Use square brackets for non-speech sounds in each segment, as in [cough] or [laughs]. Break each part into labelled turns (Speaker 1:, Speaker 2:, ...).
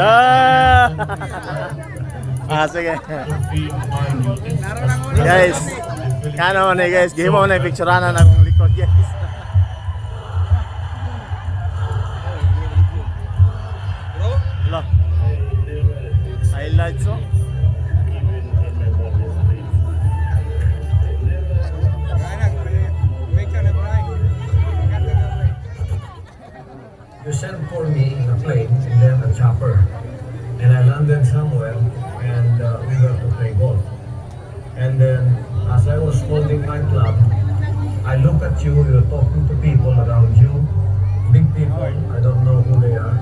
Speaker 1: Ah! ah, sige. guys, kano na guys, gihimo na picturean na ng oh.
Speaker 2: You sent for me in a plane and then a chopper. And I landed somewhere and uh, we were to play golf. And then as I was holding my club, I look at you, you're talking to people around you, big people, I don't know who they are.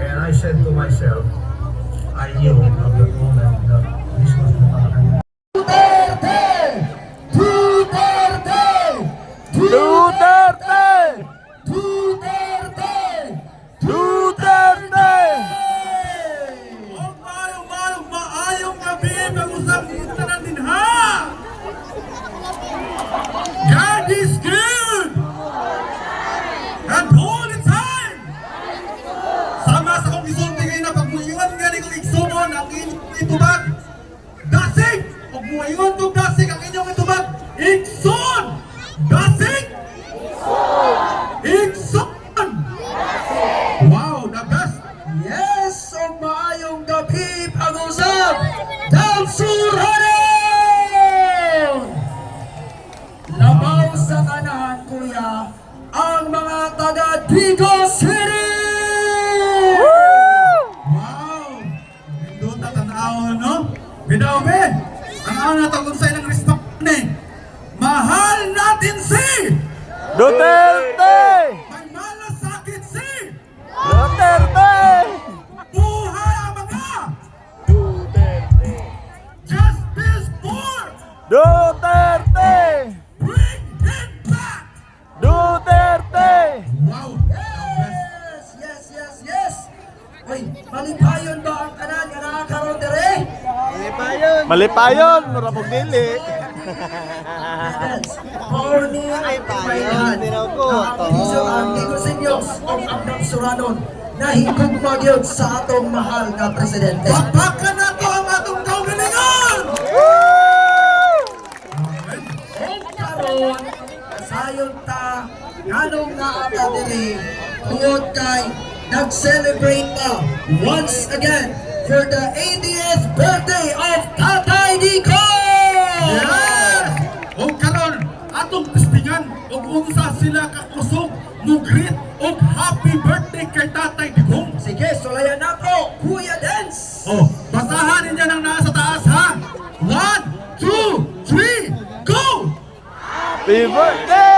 Speaker 2: And I said to myself, I knew at that moment that this was the
Speaker 3: Tanaw, no? Bidawbe! Ang ano na tagong sa ilang respect ni Mahal natin si
Speaker 1: Duterte!
Speaker 3: May malasakit si
Speaker 1: Duterte!
Speaker 3: Buhay ang mga Justice for
Speaker 1: Duterte!
Speaker 4: Malipayon,
Speaker 1: mura mong dili.
Speaker 4: Morning ay iso ang Digo Senyos o Abdam Suranon na higugmag yun sa atong mahal na presidente.
Speaker 3: Bakbakan na to ang atong kaugalingon!
Speaker 4: O karon, sayon ta, nganong naata diri, tungod kay nag-celebrate ta once again for the 80th birthday of Tatay Dico!
Speaker 3: Yes! O karon atong testingan og unsa sila ka kusog mo greet og happy birthday kay Tatay Digong.
Speaker 4: Sige, sulayan nato, Kuya Dance!
Speaker 3: Oh, basahan ninyo nang nasa taas ha. One, two, three, go!
Speaker 1: Happy birthday!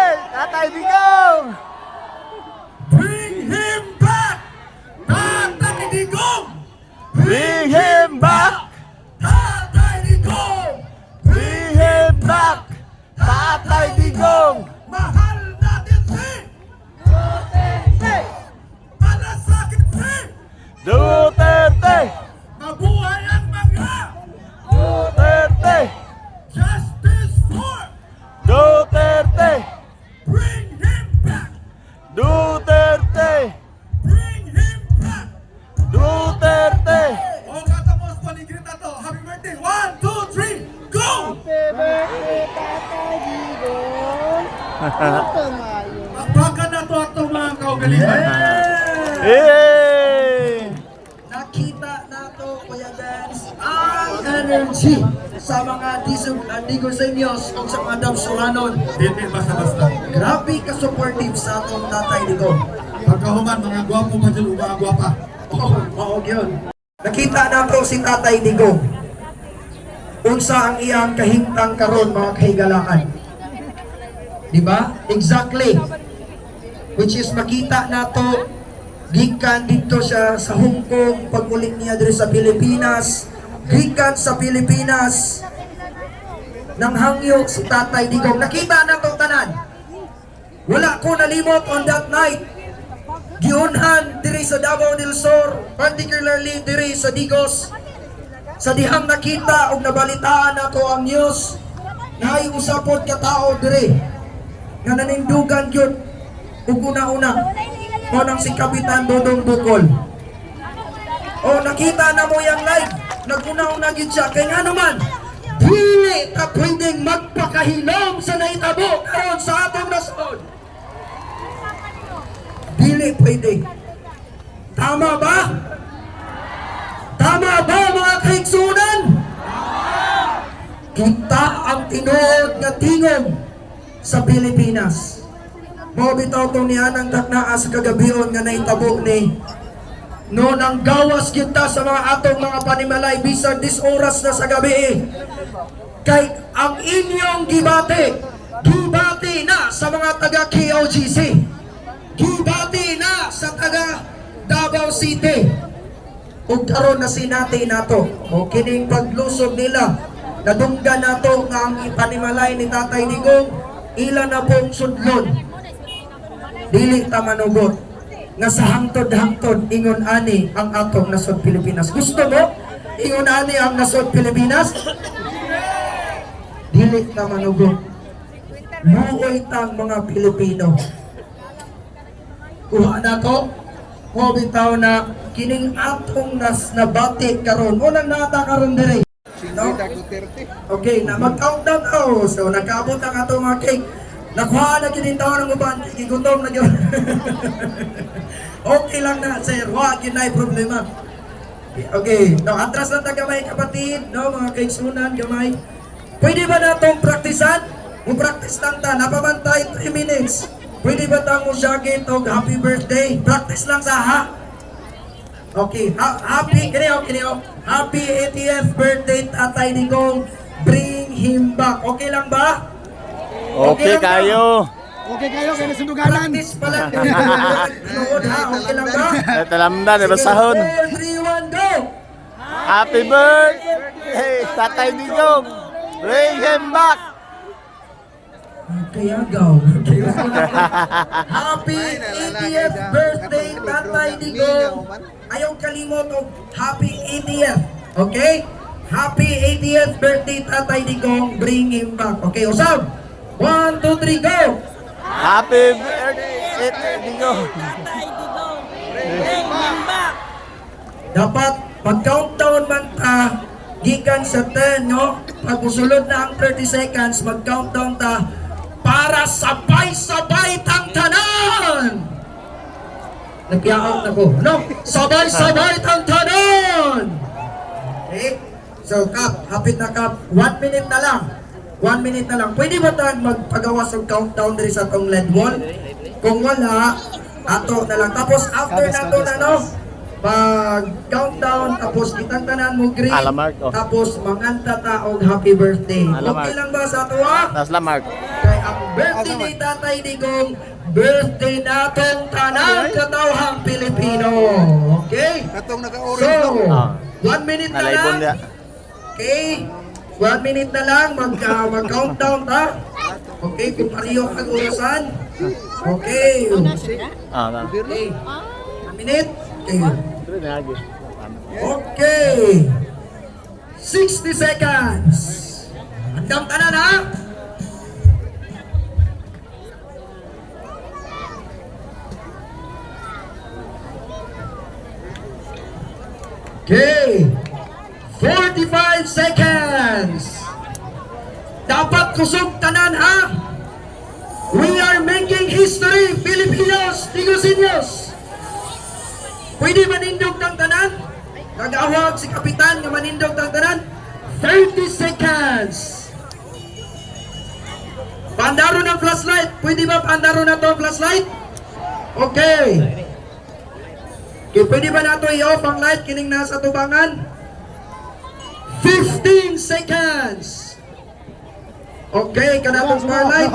Speaker 3: Bakbakan na to atong mga kaugalingan.
Speaker 1: Yay!
Speaker 4: Nakita nato, Kuya Dance, ang energy sa mga disog uh, Digo Senyos o sa mga Dabsuranon.
Speaker 3: Hindi basta-basta.
Speaker 4: Grabe ka-supportive sa atong Tatay Digo.
Speaker 3: Pagkahuman, mga gwapo pa dyan, mga gwapa.
Speaker 4: Oo, oo yun. Nakita nato si Tatay Digo. Unsa ang iyang kahimtang karon mga kahigalakan. Di ba? Exactly. Which is makita nato gikan dito siya sa Hong Kong pagulit niya diri sa Pilipinas. Gikan sa Pilipinas nang hangyo si Tatay Digong. Nakita nato tanan. Wala ko nalimot on that night giunhan diri sa Davao del Sur, particularly diri sa Digos. Sa dihang nakita ug nabalitaan nato ang news na ay usapod ka tao diri nga nanindugan gyud ug una-una mo nang si Kapitan Dodong Bukol. O nakita na mo yung live. Nagunaw na gid siya. Kaya nga naman, dili ta pwedeng magpakahilom sa naitabo karon sa atong nasod. Dili pwede. Tama ba? Tama ba mga kaigsunan? Kita ang tinuod nga tingog sa Pilipinas. Mo bitaw tong ni anang taknaa sa kagabion nga nahitabo ni. No nang gawas kita sa mga atong mga panimalay bisan dis oras na sa gabi. Kay ang inyong gibate gibati na sa mga taga KOGC gibati na sa taga Davao City. Ug karon na sinati nato. O kining paglusog nila nadunggan nato nga ang ipanimalay ni Tatay Digong. Ila na pong sudlon dili ta manugot nga sa hangtod-hangtod ingon ani ang atong nasod Pilipinas. Gusto mo? Ingon ani ang nasod Pilipinas? Dili ta manugot. Luoy tang mga Pilipino. Kuha na ko mo bitaw na kining atong nas nabati karon. Nang nata karon dire no? Okay, na mag-countdown ako. So, nagkaabot ang ato mga cake. Nakuha na kining taon ng uban. Gigutom na yun. [laughs] okay lang na, sir. Wa, kinay problema. Okay, no, atras na ta gamay kapatid, no, mga kaigsunan, gamay. Pwede ba natong praktisan? Kung practice lang ta, napamantay 3 minutes. Pwede ba ta mo siya og happy birthday? Practice lang sa ha? Okay, ha- happy, kiniyo, kiniyo. Happy 80th birthday, Tatay Digong. Bring him back. Okay lang ba?
Speaker 1: Okay
Speaker 4: lang
Speaker 1: kayo.
Speaker 5: Okay kayo, kaya nasunduganan.
Speaker 4: Practice pa lang. [laughs] Noon ha, okay lang ba?
Speaker 1: Talamdan, di ba sahon?
Speaker 4: 4, 3, 1, go!
Speaker 1: Happy birthday, Tatay Digong. Bring him back.
Speaker 4: Kaya gaw. Happy 80th birthday, Tatay Digong. Ayaw kalimot og happy 80th. Okay? Happy 80th birthday, Tatay Digong. Bring him back. Okay, usab. 1, 2, 3, go!
Speaker 1: Happy birthday, Tatay Digong.
Speaker 4: Dapat pag-countdown man ta gikan sa 10, no? Pag usulod na ang 30 seconds, mag-countdown ta para sabay-sabay tang tanan! Nagpiaot na ko. No? Sabay-sabay tang tanan! Okay? So, Kap, hapit na Kap. One minute na lang. One minute na lang. Pwede ba tayo magpagawas ng countdown diri sa tong LED wall? Kung wala, ato na lang. Tapos after na to na no, pag countdown, tapos kitang tanan mo green,
Speaker 1: Alamark, oh.
Speaker 4: tapos manganta ta og happy birthday.
Speaker 1: Alamark.
Speaker 4: Okay lang ba sa ato ha?
Speaker 1: Tas la Mark.
Speaker 4: Kay ang birthday ni Tatay Digong, birthday natong tanan katawhang Pilipino. Okay?
Speaker 5: Katong
Speaker 4: So,
Speaker 5: naka-orange so,
Speaker 1: Ah.
Speaker 4: one minute na lang. Okay? One minute na lang, mag, uh, mag-countdown ta. Okay, kung pariyo ang orasan. Okay.
Speaker 1: Ah, na.
Speaker 4: Okay. One minute. Okay.
Speaker 1: Na.
Speaker 4: Okay. 60 seconds. Andam tanan ha? Okay. 45 seconds. Dapat kusog tanan ha? We are making history, Filipinos, Tigosinyos. Pwede manindog ng tanan? Nag-awag si Kapitan nga manindog ng tanan? 30 seconds. Pandaro ng flashlight. Pwede ba pandaro na to flashlight? Okay. Okay, pwede ba nato i-off ang light kining nasa tubangan? 15 seconds. Okay, kanatong spotlight.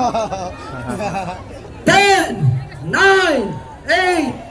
Speaker 4: 10, 9, 8,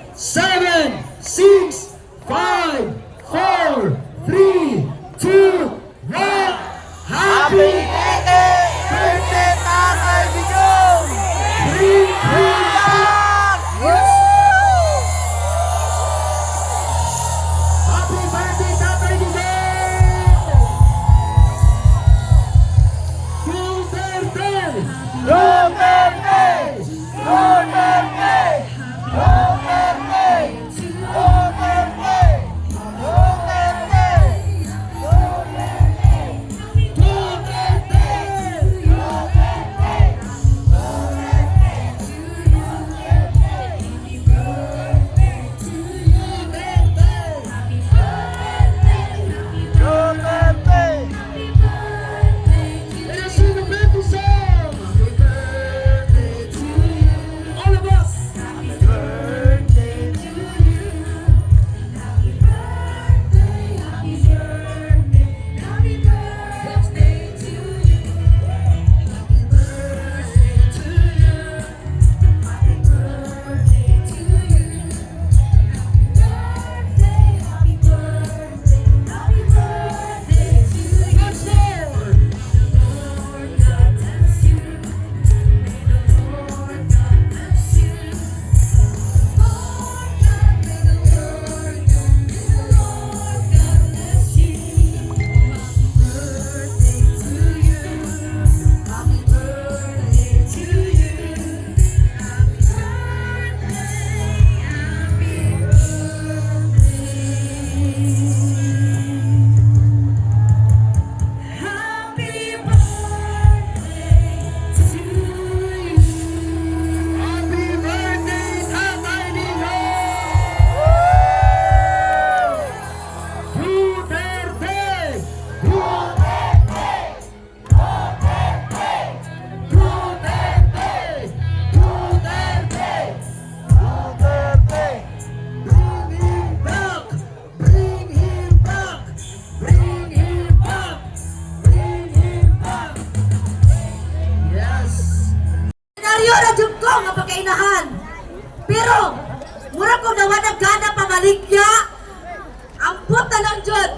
Speaker 6: Lang dyan.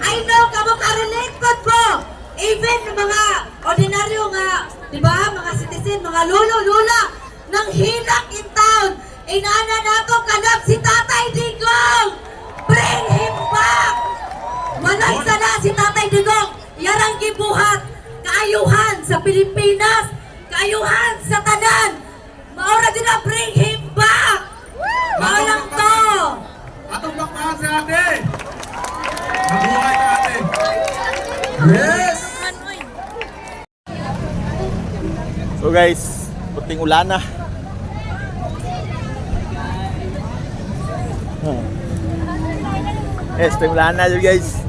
Speaker 6: I know ka mo ka-related mo. Even mga ordinaryo nga, di ba, mga citizen, mga lolo, lula, nang hilak in town. Inana nato kanap si Tatay Digong. Bring him back. Manay sana si Tatay Digong. Yarang gibuhat. Kaayuhan sa Pilipinas. Kaayuhan sa tanan. Maura din na bring him back. Mao lang to.
Speaker 3: Atong bakbahan si ate! Mabuhay ka ate!
Speaker 4: Yes!
Speaker 1: So guys, puting ulan na. Hmm. Yes, puting ulan na guys.